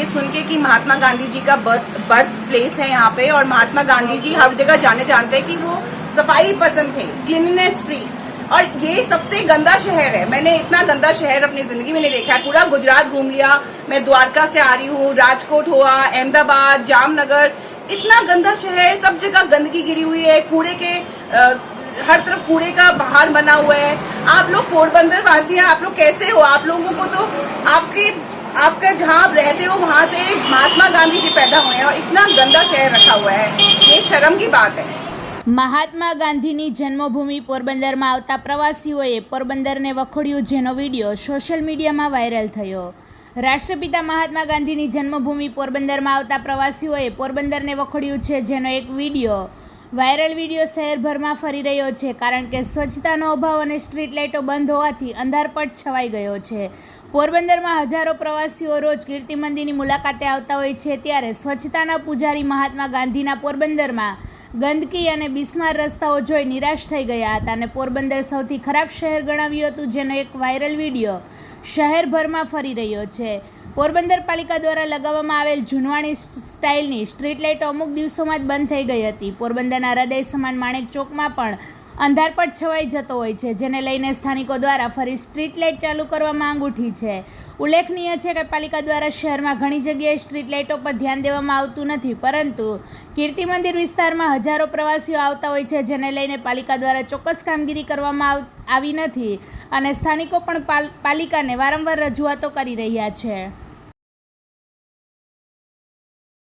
ये सुन के कि महात्मा गांधी जी का बर्थ बर्थ प्लेस है यहाँ पे और महात्मा गांधी जी हर जगह जाने जानते हैं कि वो सफ़ाई पसंद थे क्लीननेस फ्री और ये सबसे गंदा शहर है। मैंने इतना गंदा शहर अपनी ज़िंदगी में नहीं देखा है। पूरा गुजरात घूम लिया मैं द्वारका से आ रही हूँ राजकोट हुआ अहमदाबाद जामनगर। इतना गंदा शहर सब जगह गंदगी गिरी हुई है। कूड़े के अ, हर तरफ़ कूड़े का बाहर बना हुआ है। आप लोग पोरबंदर वासी हैं आप लोग कैसे हो? आप लोगों आपका जहाँ आप रहते हो वहाँ से महात्मा गांधी जी पैदा हुए हैं और इतना गंदा शहर रखा हुआ है ये शर्म की बात है મહાત્મા ગાંધીની જન્મભૂમિ પોરબંદરમાં આવતા પ્રવાસીઓએ પોરબંદરને વખોડ્યું જેનો વિડીયો સોશિયલ મીડિયામાં વાયરલ થયો રાષ્ટ્રપિતા મહાત્મા ગાંધીની જન્મભૂમિ પોરબંદરમાં આવતા પ્રવાસીઓએ પોરબંદરને વખોડ્યું છે જેનો એક વિડીયો વાયરલ વીડિયો શહેરભરમાં ફરી રહ્યો છે, કારણ કે સ્વચ્છતાનો અભાવ અને સ્ટ્રીટ લાઇટો બંધ હોવાથી અંધારપટ છવાઈ ગયો છે. પોરબંદરમાં હજારો પ્રવાસીઓ રોજ કીર્તિ મંદિરની મુલાકાતે આવતા હોય છે, ત્યારે સ્વચ્છતાના પૂજારી મહાત્મા ગાંધીના પોરબંદરમાં ગંદકી અને બિસ્માર રસ્તાઓ જોઈ નિરાશ થઈ ગયા હતા અને પોરબંદર સૌથી ખરાબ શહેર ગણાવ્યું હતું, જેનો એક વાયરલ વીડિયો શહેરભરમાં ફરી રહ્યો છે. પોરબંદર પાલિકા દ્વારા લગાવવામાં આવેલ જૂનવાણી સ્ટાઇલની સ્ટ્રીટ લાઇટો અમુક દિવસોમાં જ બંધ થઈ ગઈ હતી. પોરબંદરના હૃદય સમાન માણેક ચોકમાં પણ અંધારપટ છવાઈ જતો હોય છે, જેને લઈને સ્થાનિકો દ્વારા ફરી સ્ટ્રીટ લાઇટ ચાલુ કરવા માંગ ઉઠી છે. ઉલ્લેખનીય છે કે પાલિકા દ્વારા શહેરમાં ઘણી જગ્યાએ સ્ટ્રીટ લાઇટો પર ધ્યાન દેવામાં આવતું નથી, પરંતુ કીર્તિ મંદિર વિસ્તારમાં હજારો પ્રવાસીઓ આવતા હોય છે, જેને લઈને પાલિકા દ્વારા ચોક્કસ કામગીરી કરવામાં આવ- નથી અને સ્થાનિકો પણ પાલ- પાલિકાને વારંવાર રજૂઆતો કરી રહ્યા છે.